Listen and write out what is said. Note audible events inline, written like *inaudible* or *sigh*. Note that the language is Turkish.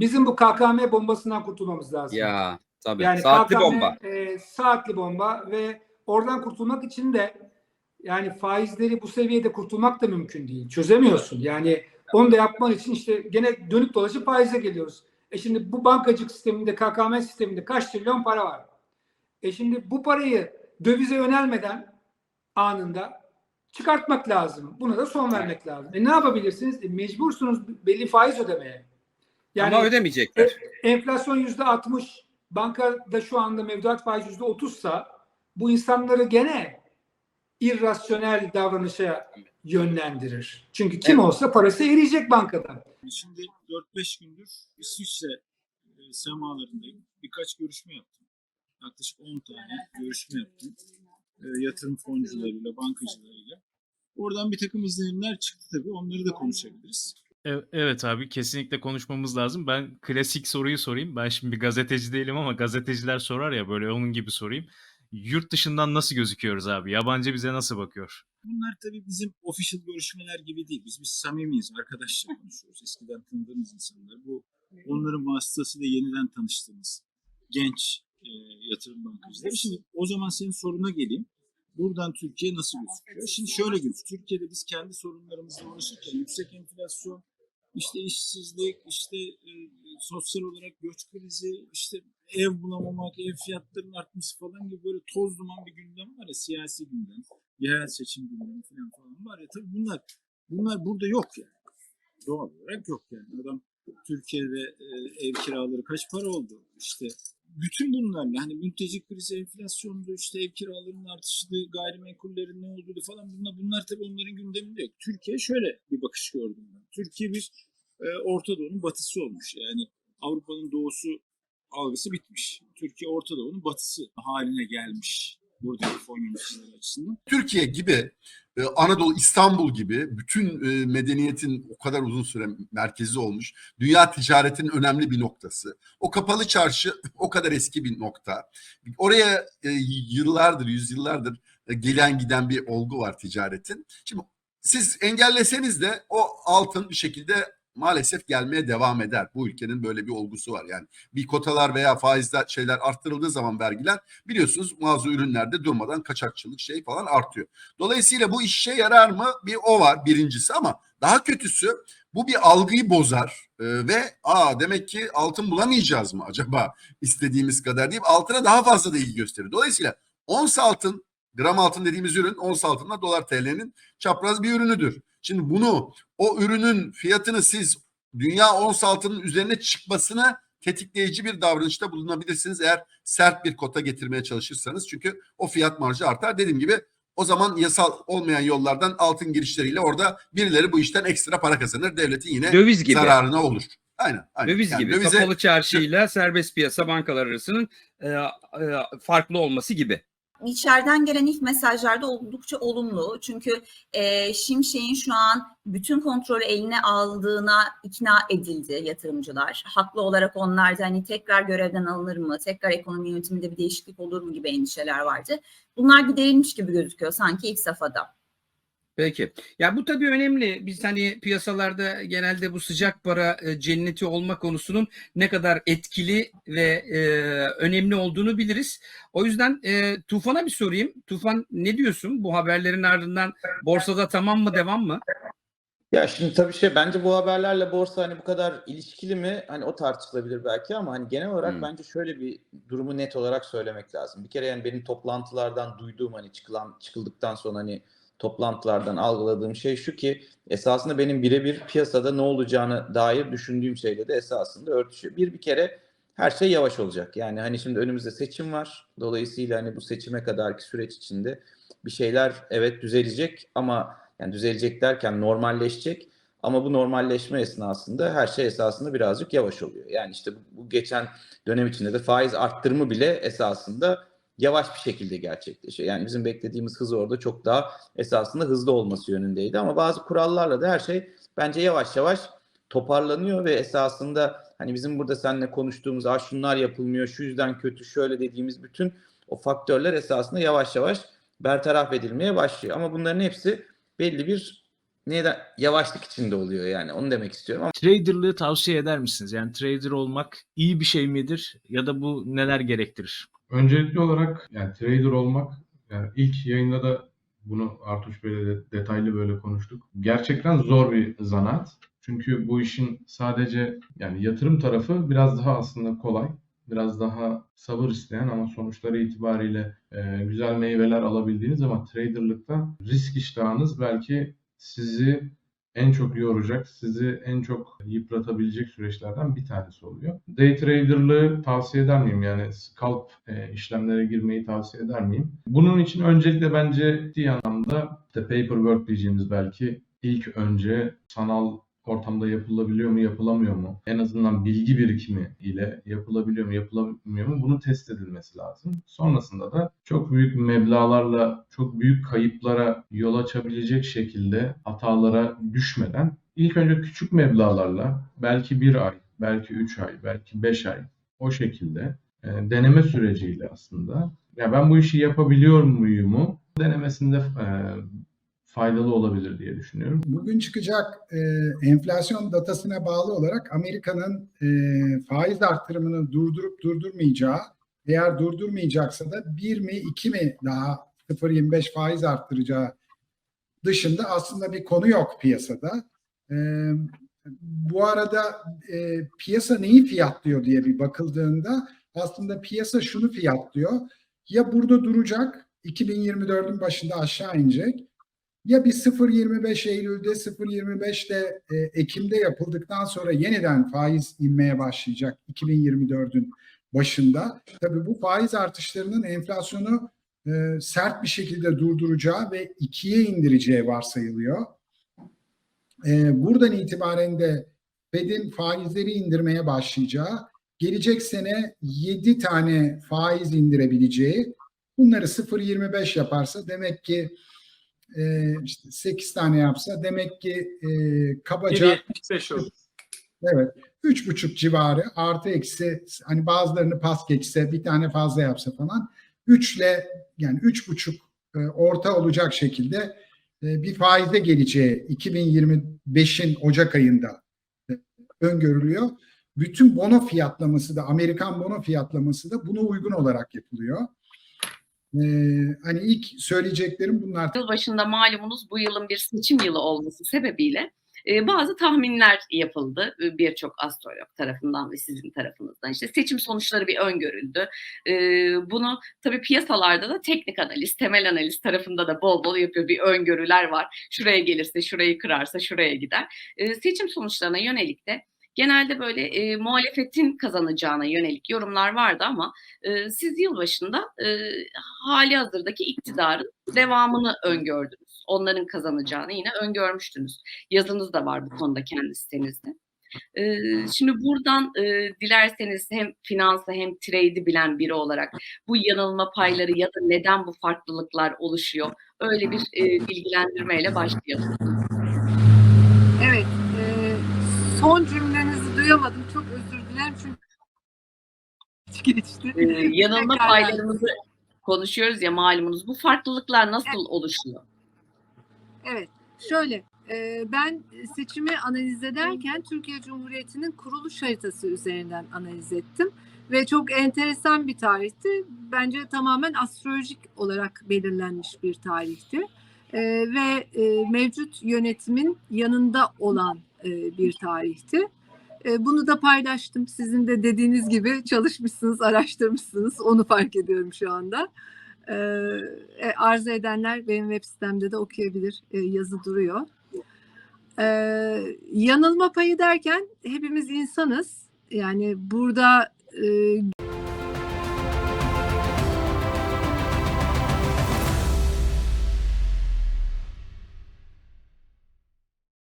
Bizim bu KKM bombasından kurtulmamız lazım. Ya tabii. Yani Saatli KKM, bomba. e, saatli bomba ve oradan kurtulmak için de yani faizleri bu seviyede kurtulmak da mümkün değil. Çözemiyorsun. Yani onu da yapman için işte gene dönüp dolaşıp faize geliyoruz. E şimdi bu bankacılık sisteminde, KKM sisteminde kaç trilyon para var? E şimdi bu parayı dövize yönelmeden anında çıkartmak lazım. Buna da son vermek lazım. E ne yapabilirsiniz? E mecbursunuz belli faiz ödemeye. Ama ödemeyecekler. Enflasyon yüzde 60, bankada şu anda mevduat faiz yüzde 30 sa bu insanları gene irrasyonel davranışa yönlendirir. Çünkü kim Evet. olsa parası eriyecek bankadan. Şimdi 4-5 gündür İsviçre e, semalarındayım. Birkaç görüşme yaptım. Yaklaşık 10 tane görüşme yaptım. E, yatırım foncularıyla, bankacılarıyla. Oradan bir takım izlenimler çıktı tabii. Onları da konuşabiliriz. E- Evet abi kesinlikle konuşmamız lazım. Ben klasik soruyu sorayım. Ben şimdi bir gazeteci değilim ama gazeteciler sorar ya böyle onun gibi sorayım. Yurt dışından nasıl gözüküyoruz abi? Yabancı bize nasıl bakıyor? Bunlar tabii bizim official görüşmeler gibi değil. Biz biz samimiyiz, arkadaşça *laughs* konuşuyoruz. Eskiden tanıdığımız insanlar. Bu onların vasıtasıyla yeniden tanıştığımız genç e, yatırım bankacıları. Şimdi o zaman senin soruna geleyim. Buradan Türkiye nasıl gözüküyor? Şimdi şöyle gözüküyor. Türkiye'de biz kendi sorunlarımızla uğraşırken yüksek enflasyon, işte işsizlik, işte e, sosyal olarak göç krizi, işte ev bulamamak, ev fiyatlarının artması falan gibi böyle toz duman bir gündem var ya siyasi gündem, yerel seçim gündemi falan falan var ya tabii bunlar bunlar burada yok yani. Doğal olarak yok yani. Adam Türkiye'de e, ev kiraları kaç para oldu? İşte bütün bunlarla hani mülteci krizi, enflasyondu, işte ev kiralarının artışıydı, gayrimenkullerin ne olduğu falan bunlar, bunlar tabii onların gündeminde yok. Türkiye şöyle bir bakış gördüm ben. Türkiye bir e, Orta Doğu'nun batısı olmuş. Yani Avrupa'nın doğusu algısı bitmiş. Türkiye Orta Doğu'nun batısı haline gelmiş buradaki fon yöneticileri açısından. Türkiye gibi, e, Anadolu, İstanbul gibi bütün e, medeniyetin o kadar uzun süre merkezi olmuş, dünya ticaretinin önemli bir noktası. O kapalı çarşı *laughs* o kadar eski bir nokta. Oraya e, yıllardır, yüzyıllardır gelen giden bir olgu var ticaretin. Şimdi siz engelleseniz de o altın bir şekilde maalesef gelmeye devam eder. Bu ülkenin böyle bir olgusu var. Yani bir kotalar veya faizler şeyler arttırıldığı zaman vergiler biliyorsunuz mağaza ürünlerde durmadan kaçakçılık şey falan artıyor. Dolayısıyla bu işe yarar mı? Bir o var birincisi ama daha kötüsü bu bir algıyı bozar Ee, ve aa demek ki altın bulamayacağız mı acaba *laughs* istediğimiz kadar deyip altına daha fazla da ilgi gösterir. Dolayısıyla ons altın gram altın dediğimiz ürün ons altınla dolar TL'nin çapraz bir ürünüdür. Şimdi bunu o ürünün fiyatını siz dünya ons altının üzerine çıkmasına tetikleyici bir davranışta bulunabilirsiniz eğer sert bir kota getirmeye çalışırsanız. Çünkü o fiyat marjı artar. Dediğim gibi o zaman yasal olmayan yollardan altın girişleriyle orada birileri bu işten ekstra para kazanır. Devletin yine Döviz gibi. zararına olur. Aynen. aynen. Döviz Yani gibi. dövize- Kapalı çarşıyla serbest piyasa bankalar arasının e, e, farklı olması gibi. İçeriden gelen ilk mesajlarda oldukça olumlu. Çünkü e, Şimşek'in şu an bütün kontrolü eline aldığına ikna edildi yatırımcılar. Haklı olarak onlar da hani tekrar görevden alınır mı, tekrar ekonomi yönetiminde bir değişiklik olur mu gibi endişeler vardı. Bunlar giderilmiş gibi gözüküyor sanki ilk safhada. Peki. Ya bu tabii önemli. Biz hani piyasalarda genelde bu sıcak para e, cenneti olma konusunun ne kadar etkili ve e, önemli olduğunu biliriz. O yüzden e, Tufan'a bir sorayım. Tufan ne diyorsun? Bu haberlerin ardından borsada tamam mı devam mı? Ya şimdi tabii şey bence bu haberlerle borsa hani bu kadar ilişkili mi? Hani o tartışılabilir belki ama hani genel olarak Hmm. bence şöyle bir durumu net olarak söylemek lazım. Bir kere yani benim toplantılardan duyduğum hani çıkılan çıkıldıktan sonra hani toplantılardan algıladığım şey şu ki esasında benim birebir piyasada ne olacağını dair düşündüğüm şeyle de esasında örtüşüyor. Bir bir kere her şey yavaş olacak. Yani hani şimdi önümüzde seçim var. Dolayısıyla hani bu seçime kadarki süreç içinde bir şeyler evet düzelecek ama yani düzelecek derken normalleşecek ama bu normalleşme esnasında her şey esasında birazcık yavaş oluyor. Yani işte bu, bu geçen dönem içinde de faiz arttırımı bile esasında yavaş bir şekilde gerçekleşiyor. Yani bizim beklediğimiz hız orada çok daha esasında hızlı olması yönündeydi ama bazı kurallarla da her şey bence yavaş yavaş toparlanıyor ve esasında hani bizim burada seninle konuştuğumuz ah şunlar yapılmıyor, şu yüzden kötü, şöyle dediğimiz bütün o faktörler esasında yavaş yavaş bertaraf edilmeye başlıyor. Ama bunların hepsi belli bir neden yavaşlık içinde oluyor yani onu demek istiyorum ama Traderlığı tavsiye eder misiniz? Yani trader olmak iyi bir şey midir ya da bu neler gerektirir? Öncelikli olarak yani trader olmak yani ilk yayında da bunu Artuş Bey'le de detaylı böyle konuştuk. Gerçekten zor bir zanaat. Çünkü bu işin sadece yani yatırım tarafı biraz daha aslında kolay. Biraz daha sabır isteyen ama sonuçları itibariyle e, güzel meyveler alabildiğiniz ama traderlıkta risk iştahınız belki sizi en çok yoracak, sizi en çok yıpratabilecek süreçlerden bir tanesi oluyor. Day traderlığı tavsiye eder miyim? Yani scalp e, işlemlere girmeyi tavsiye eder miyim? Bunun için öncelikle bence ciddi anlamda işte paperwork diyeceğimiz belki ilk önce sanal ortamda yapılabiliyor mu, yapılamıyor mu? En azından bilgi birikimi ile yapılabiliyor mu, yapılamıyor mu? Bunu test edilmesi lazım. Sonrasında da çok büyük meblağlarla, çok büyük kayıplara yol açabilecek şekilde hatalara düşmeden ilk önce küçük meblağlarla belki bir ay, belki üç ay, belki beş ay o şekilde e, deneme süreciyle aslında ya ben bu işi yapabiliyor muyumu denemesinde e, faydalı olabilir diye düşünüyorum. Bugün çıkacak e, enflasyon datasına bağlı olarak Amerika'nın e, faiz artırımını durdurup durdurmayacağı, eğer durdurmayacaksa da 1 mi 2 mi daha 0.25 faiz arttıracağı dışında aslında bir konu yok piyasada. E, bu arada e, piyasa neyi fiyatlıyor diye bir bakıldığında aslında piyasa şunu fiyatlıyor. Ya burada duracak 2024'ün başında aşağı inecek ya bir 0.25 Eylül'de 0.25'te e, Ekim'de yapıldıktan sonra yeniden faiz inmeye başlayacak 2024'ün başında. Tabii bu faiz artışlarının enflasyonu e, sert bir şekilde durduracağı ve ikiye indireceği varsayılıyor. E, buradan itibaren de Fed'in faizleri indirmeye başlayacağı, gelecek sene 7 tane faiz indirebileceği, bunları 0.25 yaparsa demek ki e, işte 8 tane yapsa demek ki e, kabaca 75 oldu. evet üç buçuk civarı artı eksi hani bazılarını pas geçse bir tane fazla yapsa falan üçle yani üç buçuk e, orta olacak şekilde e, bir faize geleceği 2025'in Ocak ayında e, öngörülüyor. Bütün bono fiyatlaması da Amerikan bono fiyatlaması da buna uygun olarak yapılıyor. Ee, hani ilk söyleyeceklerim bunlar. Yıl başında malumunuz bu yılın bir seçim yılı olması sebebiyle e, bazı tahminler yapıldı birçok astrolog tarafından ve sizin tarafınızdan. İşte seçim sonuçları bir öngörüldü. E, bunu tabii piyasalarda da teknik analiz, temel analiz tarafında da bol bol yapıyor. Bir öngörüler var. Şuraya gelirse, şurayı kırarsa şuraya gider. E, seçim sonuçlarına yönelik de genelde böyle e, muhalefetin kazanacağına yönelik yorumlar vardı ama e, siz yılbaşında e, hali hazırdaki iktidarın devamını öngördünüz. Onların kazanacağını yine öngörmüştünüz. Yazınız da var bu konuda kendi sitenizde. Şimdi buradan dilerseniz hem finansı hem trade'i bilen biri olarak bu yanılma payları ya da neden bu farklılıklar oluşuyor öyle bir e, bilgilendirmeyle başlayalım. Evet. son cümlenizi duyamadım. Çok özür dilerim çünkü geçti. E, yanılma paylarımızı konuşuyoruz ya malumunuz. Bu farklılıklar nasıl oluşuyor? Evet. Şöyle. e, ben seçimi analiz ederken Türkiye Cumhuriyeti'nin kuruluş haritası üzerinden analiz ettim. Ve çok enteresan bir tarihti. Bence tamamen astrolojik olarak belirlenmiş bir tarihti. E, ve e, mevcut yönetimin yanında olan e, bir tarihti. E, bunu da paylaştım. Sizin de dediğiniz gibi çalışmışsınız, araştırmışsınız. Onu fark ediyorum şu anda. E, e, arzu edenler benim web sitemde de okuyabilir. E, yazı duruyor. Yanılma payı derken hepimiz insanız. Yani burada e,